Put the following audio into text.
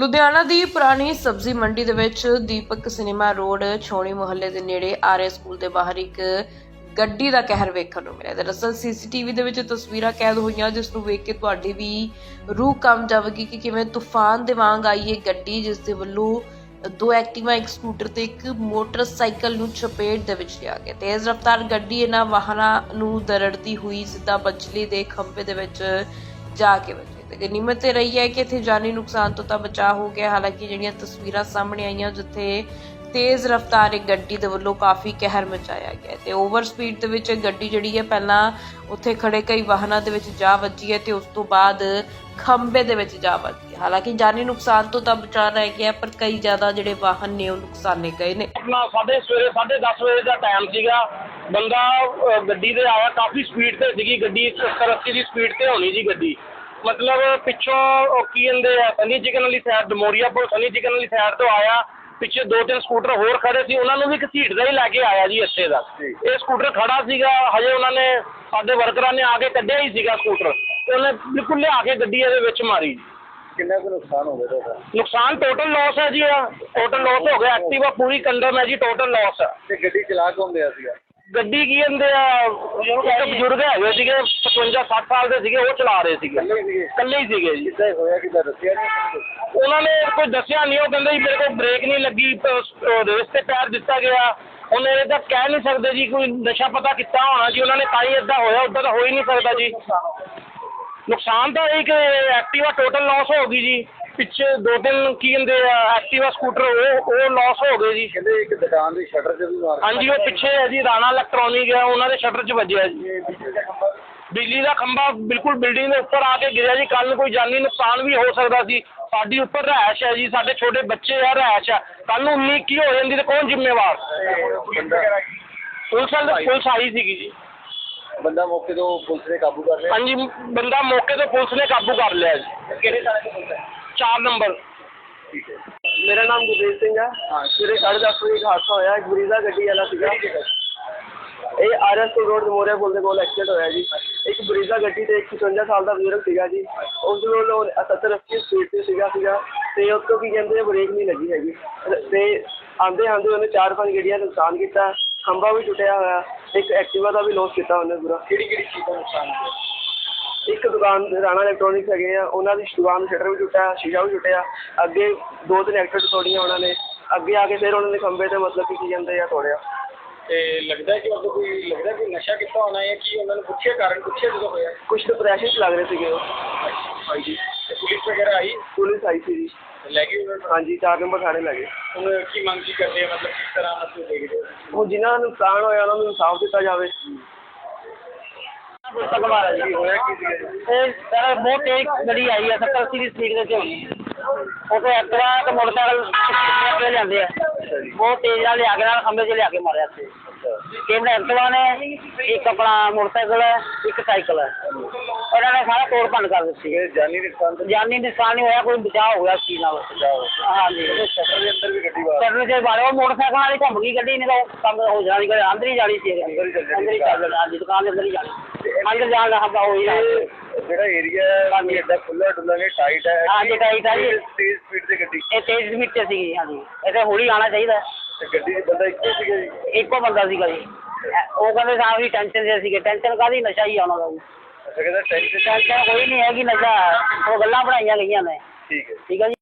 ਲੁਧਿਆਣਾ ਦੀ ਪੁਰਾਣੀ ਸਬਜ਼ੀ ਮੰਡੀ ਦੇ ਵਿੱਚ ਦੀਪਕ ਸਿਨੇਮਾ ਰੋਡ, ਛੋਣੀ ਮੁਹੱਲੇ ਦੇ ਨੇੜੇ ਆਰਏ ਸਕੂਲ ਦੇ ਬਾਹਰ ਇੱਕ ਗੱਡੀ ਦਾ ਕਹਿਰ ਵੇਖਣ ਨੂੰ ਮਿਲਿਆ। ਦਰਅਸਲ ਸੀਸੀਟੀਵੀ ਦੇ ਵਿੱਚ ਤਸਵੀਰਾਂ ਕੈਦ ਹੋਈਆਂ, ਜਿਸ ਨੂੰ ਵੇਖ ਕੇ ਤੁਹਾਡੀ ਵੀ ਰੂਹ ਕੰਬ ਜਾਵੇਗੀ ਕਿ ਕਿਵੇਂ ਤੂਫਾਨ ਦੇ ਵਾਂਗ ਆਈ ਇਹ ਗੱਡੀ, ਜਿਸ ਦੇ ਵੱਲੋਂ ਦੋ ਐਕਟਿਵਾ, ਇੱਕ ਸਕੂਟਰ ਤੇ ਇੱਕ ਮੋਟਰਸਾਈਕਲ ਨੂੰ ਚਪੇਟ ਦੇ ਵਿੱਚ ਲਿਆ ਗਿਆ। ਤੇਜ਼ ਰਫ਼ਤਾਰ ਗੱਡੀ ਇਹਨਾਂ ਵਾਹਨਾਂ ਨੂੰ ਦਰੜਦੀ ਹੋਈ ਸਿੱਧਾ ਬਜਲੀ ਦੇ ਖੰਭੇ ਦੇ ਵਿੱਚ ਜਾ ਕੇ ਵੱਜੀ। ਤੇ ਇਹ ਰਹੀ ਹੈ ਕਿ ਇੱਥੇ ਜਾਨੀ ਨੁਕਸਾਨ ਤੋਂ ਤਾਂ ਬਚਾਅ ਹੋ ਗਿਆ। ਹਾਲਾਂਕਿ ਜਿਹੜੀਆਂ ਤਸਵੀਰਾਂ ਸਾਹਮਣੇ ਆਈਆਂ, ਜਿੱਥੇ ਤੇਜ਼ ਰਫ਼ਤਾਰ ਇੱਕ ਗੱਡੀ ਦੇ ਵੱਲੋਂ ਕਾਫੀ ਕਹਿਰ ਮਚਾਇਆ ਗਿਆ ਤੇ ਓਵਰ ਸਪੀਡ ਦੇ ਵਿੱਚ ਗੱਡੀ ਜਿਹੜੀ ਹੈ ਪਹਿਲਾਂ ਉੱਥੇ ਖੜੇ ਕਈ ਵਾਹਨਾਂ ਦੇ ਵਿੱਚ ਜਾ ਵੱਜੀ ਹੈ ਤੇ ਉਸ ਤੋਂ ਬਾਅਦ ਖੰਭੇ ਦੇ ਵਿੱਚ ਜਾ ਵੱਜੀ ਹਾਲਾਂਕਿ ਜਾਨੀ ਨੁਕਸਾਨ ਤੋਂ ਤਾਂ ਬਚਾਅ ਰਹਿ ਗਿਆ ਪਰ ਕਈ ਜ਼ਿਆਦਾ ਜਿਹੜੇ ਵਾਹਨ ਨੇ ਉਹ ਨੁਕਸਾਨੇ ਗਏ ਨੇ। ਆਪਣਾ ਸਾਢੇ ਸਵੇਰੇ 10:30 ਵਜੇ ਦਾ ਟਾਈਮ ਸੀਗਾ। ਬੰਦਾ ਗੱਡੀ ਤੇ ਆਇਆ, ਕਾਫੀ ਸਪੀਡ ਤੇ ਸੀਗੀ। ਗੱਡੀ 70 80 ਦੀ ਸਪੀਡ ਤੇ ਹੋਣੀ ਜੀ ਗੱਡੀ। ਮਤਲਬ ਪਿੱਛੋਂ ਉਹ ਕੀ ਕਹਿੰਦੇ ਆ ਸਨੀ ਚਿਕਨ ਵਾਲੀ ਸਾਈਡ ਡਮੋਰੀਆ ਪੁਲ ਸਨੀ ਚਿਕਨ ਵਾਲੀ ਸਾਈਡ ਤੋਂ ਆਇਆ। ਪਿੱਛੇ ਦੋ ਤਿੰਨ ਸਕੂਟਰ ਹੋਰ ਖੜੇ ਸੀ ਉਹਨਾਂ ਨੂੰ ਵੀ ਘਸੀਟਦਾ ਹੀ ਲੈ ਕੇ ਆਇਆ ਜੀ ਇੱਥੇ ਦਾ। ਇਹ ਸਕੂਟਰ ਖੜਾ ਸੀਗਾ ਹਜੇ ਉਹਨਾਂ ਨੇ ਸਾਡੇ ਵਰਕਰਾਂ ਨੇ ਆ ਕੇ ਕੱਢਿਆ ਹੀ ਸੀਗਾ ਸਕੂਟਰ ਤੇ ਉਹਨੇ ਬਿਲਕੁਲ ਲਿਆ ਕੇ ਗੱਡੀ ਇਹਦੇ ਵਿੱਚ ਮਾਰੀ। ਕਿੰਨਾ ਕੁ ਨੁਕਸਾਨ ਹੋ ਗਿਆ ਤੁਹਾਡਾ? ਨੁਕਸਾਨ ਟੋਟਲ ਲਾਸ ਹੈ ਜੀ ਟੋਟਲ ਲਾਸ ਹੋ ਗਿਆ। ਐਕਟਿਵਾ ਪੂਰੀ ਕੰਡਮ ਹੈ ਜੀ ਟੋਟਲ ਲਾਸ ਹੈ। ਤੇ ਗੱਡੀ ਚਲਾ ਕੌਣ ਰਿਹਾ ਸੀਗਾ? ਗੱਡੀ ਕੀ ਕਹਿੰਦੇ ਆ ਇੱਕ ਬਜ਼ੁਰਗ ਹੈਗੇ ਸੀਗੇ 55 60 ਸਾਲ ਦੇ ਸੀਗੇ ਉਹ ਚਲਾ ਰਹੇ ਸੀਗੇ। ਇਕੱਲੇ ਹੀ ਸੀਗੇ ਜੀ। ਕਿੱਦਾਂ ਇਹ ਹੋਇਆ ਕਿੱਦਾਂ ਦੱਸਿਆ ਨਹੀਂ ਉਹਨਾਂ ਨੇ ਕੋਈ ਦੱਸਿਆ ਨਹੀਂ ਉਹ ਕਹਿੰਦੇ ਜੀ ਮੇਰੇ ਕੋਲ ਬ੍ਰੇਕ ਨਹੀਂ ਲੱਗੀ ਰੇਸ ਤੇ ਪੈਰ ਦਿੱਤਾ ਗਿਆ। ਹੁਣ ਇਹ ਤਾਂ ਕਹਿ ਨਹੀਂ ਸਕਦੇ ਜੀ ਕੋਈ ਨਸ਼ਾ ਪਤਾ ਕੀਤਾ ਹੋਣਾ ਜੀ ਉਹਨਾਂ ਨੇ ਤਾਂ ਹੀ ਇਦਾਂ ਹੋਇਆ ਉਦਾਂ ਤਾਂ ਹੋ ਹੀ ਨਹੀਂ ਸਕਦਾ ਜੀ। ਨੁਕਸਾਨ ਤਾਂ ਇੱਕ ਐਕਟਿਵਾ ਟੋਟਲ ਲਾਸ ਹੋ ਗਈ ਜੀ। ਪਿੱਛੇ ਦੋ ਤਿੰਨ ਕੀ ਹੁੰਦੇ ਆ ਐਕਟੀਵਾ ਸਕੂਟਰ ਉਹ ਉਹ ਲਾਸ ਹੋ ਗਏ ਜੀ। ਕਹਿੰਦੇ ਇੱਕ ਦੁਕਾਨ ਦੇ ਸ਼ਟਰ 'ਚ ਵੀ ਮਾਰ ਹਾਂਜੀ ਉਹ ਪਿੱਛੇ ਹੈ ਜੀ ਰਾਣਾ ਇਲੈਕਟ੍ਰੋਨਿਕ ਹੈ ਉਹਨਾਂ ਦੇ ਸ਼ਟਰ 'ਚ ਵੱਜਿਆ ਜੀ। ਬਿਜਲੀ ਦਾ ਖੰਭਾ ਬਿਲਕੁਲ ਬਿਲਡਿੰਗ ਦੇ ਉੱਪਰ ਆ ਕੇ ਗਿਰਿਆ ਜੀ ਕੱਲ ਕੋਈ ਜਾਨੀ ਨੁਕਸਾਨ ਵੀ ਹੋ ਸਕਦਾ ਸੀ। ਸਾਡੀ ਉੱਪਰ ਰਿਹਾਇਸ਼ ਹੈ ਜੀ ਸਾਡੇ ਛੋਟੇ ਬੱਚੇ ਆ ਰਿਹਾਇਸ਼ ਆ। ਕੱਲ ਨੂੰ ਉਨੀ ਕੀ ਹੋ ਜਾਂਦੀ ਤੇ ਕੌਣ ਜ਼ਿੰਮੇਵਾਰ? ਪੁਲਿਸ ਵਾਲੇ ਪੁਲਿਸ ਆਈ ਸੀਗੀ ਜੀ। ਬੰਦਾ ਮੌਕੇ ਤੋਂ ਪੁਲਿਸ ਨੇ ਕਾਬੂ ਕਰ ਲਿਆ। ਹਾਂਜੀ ਬੰਦਾ ਮੌਕੇ ਤੋਂ ਪੁਲਿਸ ਨੇ ਕਾਬੂ ਕਰ ਲਿਆ ਜੀ। ਕਿਹੜੇ ਥਾਣੇ ਤੋਂ ਪੁਲਿਸ ਹੈ 4 ਨੰਬਰ। ਮੇਰਾ ਨਾਮ ਗੁਰਦੇਵ ਸਿੰਘ ਹੈ। ਸਵੇਰੇ 10:30 ਵਜੇ ਹਾਦਸਾ ਹੋਇਆ ਇੱਕ ਬਰੀਜ਼ਾ ਗੱਡੀ ਵਾਲਾ ਸੀਗਾ। ਇਹ ਆਰਐਸ ਰੋਡ ਮੋਰਿਆ ਪੁਲ ਦੇ ਕੋਲ ਐਕਸੀਡੈਂਟ ਹੋਇਆ ਜੀ। ਇੱਕ ਬਰੀਜ਼ਾ ਗੱਡੀ ਤੇ ਇੱਕ 55 ਸਾਲ ਦਾ ਬਜ਼ੁਰਗ ਸੀਗਾ ਜੀ। ਉਸ ਨੂੰ 70 80 ਸਪੀਡ ਤੇ ਸੀਗਾ ਸੀਗਾ ਤੇ ਉਸ ਤੋਂ ਕੀ ਕਹਿੰਦੇ ਆ, ਬ੍ਰੇਕ ਨਹੀਂ ਲੱਗੀ ਹੈਗੀ। ਤੇ ਆਂਦੇ ਆਂਦੇ ਉਹਨੇ ਚਾਰ ਪੰਜ ਗੱਡੀਆਂ ਦਾ ਨੁਕਸਾਨ ਕੀਤਾ। ਖੰਭਾ ਵੀ ਟੁੱਟਿਆ ਹੋਇਆ। ਇੱਕ ਐਕਟਿਵਾ ਦਾ ਵੀ ਲੋਸ ਕੀਤਾ ਉਹਨੇ ਪੂਰਾ। ਕਿਹੜੀ ਕਿਹੜੀ ਚੀਜ਼ ਦਾ ਨੁਕਸਾਨ ਹੋਇਆ? ਇੱਕ ਦੁਕਾਨ ਰਾਣਾ ਇਲੈਕਟ੍ਰੋਨਿਕਸ ਹੈਗੇ ਆ ਉਹਨਾਂ ਦੀ ਦੁਕਾਨ ਦਾ ਸ਼ਟਰ ਵੀ ਟੁੱਟਿਆ ਸ਼ੀਸ਼ਾ ਵੀ ਟੁੱਟਿਆ ਅੱਗੇ ਦੋ ਤਿੰਨ ਐਕਟਰ ਤੋੜੀਆਂ ਉਹਨਾਂ ਨੇ ਅੱਗੇ ਆ ਕੇ ਫਿਰ ਉਹਨਾਂ ਨੇ ਖੰਭੇ ਤੇ ਮਤਲਬ ਕਿ ਕੀ ਕਹਿੰਦੇ ਆ ਤੋੜਿਆ। ਤੇ ਲੱਗਦਾ ਕਿ ਉਹ ਕੋਈ ਲੱਗਦਾ ਕੋਈ ਨਸ਼ਾ ਕੀਤਾ ਹੋਣਾ ਹੈ ਕਿ ਉਹਨਾਂ ਨੂੰ ਪੁੱਛਿਆ ਕਾਰਨ ਪੁੱਛਿਆ ਜਦੋਂ ਹੋਇਆ? ਕੁਝ ਡਿਪਰੈਸ਼ਨ ਚ ਲੱਗ ਰਹੇ ਸੀਗੇ ਉਹ। ਹਾਂਜੀ। ਤੇ ਪੁਲਿਸ ਵਗੈਰਾ ਆਈ? ਪੁਲਿਸ ਆਈ ਸੀ ਜੀ। ਲੈ ਗਈ ਉਹਨਾਂ ਨੂੰ? ਹਾਂਜੀ 4 ਨੰਬਰ ਥਾਣੇ ਲੱਗੇ ਹੁਣ ਕੀ ਮੰਗ ਕੀ ਕਰਦੇ ਆ ਮਤਲਬ ਕਿਸ ਤਰ੍ਹਾਂ ਮਤਲਬ ਦੇਖਦੇ ਹੋ? ਹੁਣ ਜਿਨ੍ਹਾਂ ਦਾ ਨੁਕਸਾਨ ਹੋਇਆ ਉਹਨਾਂ ਨੂੰ ਇਨਸਾਫ ਦਿੱਤਾ ਜਾਵੇ ਤਕਵਾਰਾ ਕੀ ਹੋਇਆ ਕੀ ਸੀਗਾ ਜੀ? ਇਹ ਸਰ ਬਹੁਤ ਤੇਜ਼ ਗੱਡੀ ਆਈ ਹੈ 70 80 ਦੀ ਸਪੀਡ ਦੇ ਵਿੱਚ ਉਹ ਐਕਟਿਵਾ ਤੇ ਮੋਟਰਸਾਈਕਲ ਕਿੱਥੇ ਜਾਂਦੇ ਆ ਬਹੁਤ ਤੇਜ਼ ਨਾਲ ਲਿਆ ਕੇ ਨਾਲ ਖੰਭੇ 'ਚ ਲਿਆ ਕੇ ਮਾਰਿਆ ਇੱਥੇ ਤਿੰਨ ਐਕਟਿਵਾ ਨੇ ਇੱਕ ਆਪਣਾ ਮੋਟਰਸਾਈਕਲ ਹੈ ਇੱਕ ਸਾਈਕਲ ਹੈ ਉਹਨਾਂ ਨੇ ਸਾਰਾ ਤੋੜ ਭੰਨ ਕਰ ਦਿੱਤੀ ਇਹ ਜਾਨੀ ਨੁਕਸਾਨ ਤਾਂ ਜਾਨੀ ਨੁਕਸਾਨ ਨਹੀਂ ਹੋਇਆ ਕੋਈ ਬਚਾਅ ਹੋ ਗਿਆ ਇਸ ਚੀਜ਼ ਨਾਲ ਹਾਂਜੀ ਸ਼ਟਰ ਦੇ ਅੰਦਰ ਵੀ ਗੱਡੀ ਬਾਹਰ ਕਰਨੇ ਦੇ ਬਾਰੇ ਉਹ ਮੋਟਰਸਾਈਕਲ ਵਾਲੀ ਘੁੰਮ ਗਈ ਗੱਡੀ ਨਹੀਂ ਤਾਂ ਉਹ ਕੰਮ ਹੋ ਜਾਣੀ ਅੰਦਰ ਹੀ ਜਾਣੀ ਸੀ ਅੰਦਰ ਹੀ ਚੱਲ ਹਾਂਜੀ, ਦੁਕਾਨ ਦੇ ਅੰਦਰ ਹੀ ਜਾਣੀ। ਅੰਦਰ ਜਾਣ ਦਾ ਹੱਥਾ ਹੋਈ ਨਾ। ਇਹ ਜਿਹੜਾ ਏਰੀਆ ਹੈ ਇਹ ਏਡਾ ਖੁੱਲਾ ਡੁੱਲਾ ਨਹੀਂ ਟਾਈਟ ਹੈ। ਹਾਂਜੀ, tight ਹੈ ਜੀ। ਤੇਜ਼ ਸਪੀਡ ਤੇ ਗੱਡੀ। ਇਹ ਤੇਜ਼ ਸਪੀਡ ਤੇ ਸੀਗੀ ਹਾਂਜੀ। ਇੱਥੇ ਹੌਲੀ ਆਉਣਾ ਚਾਹੀਦਾ। ਤੇ ਗੱਡੀ 'ਚ ਬੰਦਾ ਇੱਕੋ ਸੀਗਾ ਜੀ? ਇੱਕੋ ਬੰਦਾ ਸੀਗਾ ਜੀ। ਇਹ- ਉਹ ਕਹਿੰਦੇ ਸਾਹ ਵੀ ਟੈਨਸ਼ਨ ਦੇ ਸੀਗੇ। ਟੈਨਸ਼ਨ ਕਾਦੀ ਨਸ਼ਾ ਹੀ ਆਉਣਾ ਦਾ ਜੀ। ਅੱਛਾ ਕਹਿੰਦਾ ਟੈਂਸ਼ਨ ਟੈਨਸ਼ਨ ਕੋਈ ਨਹੀਂ ਹੈਗੀ ਨਸ਼ਾ। ਉਹ ਗੱਲਾਂ ਬਣਾਈਆਂ ਗਈਆਂ ਨੇ। ਠੀਕ ਹੈ। ਠੀਕ ਹੈ ਜੀ।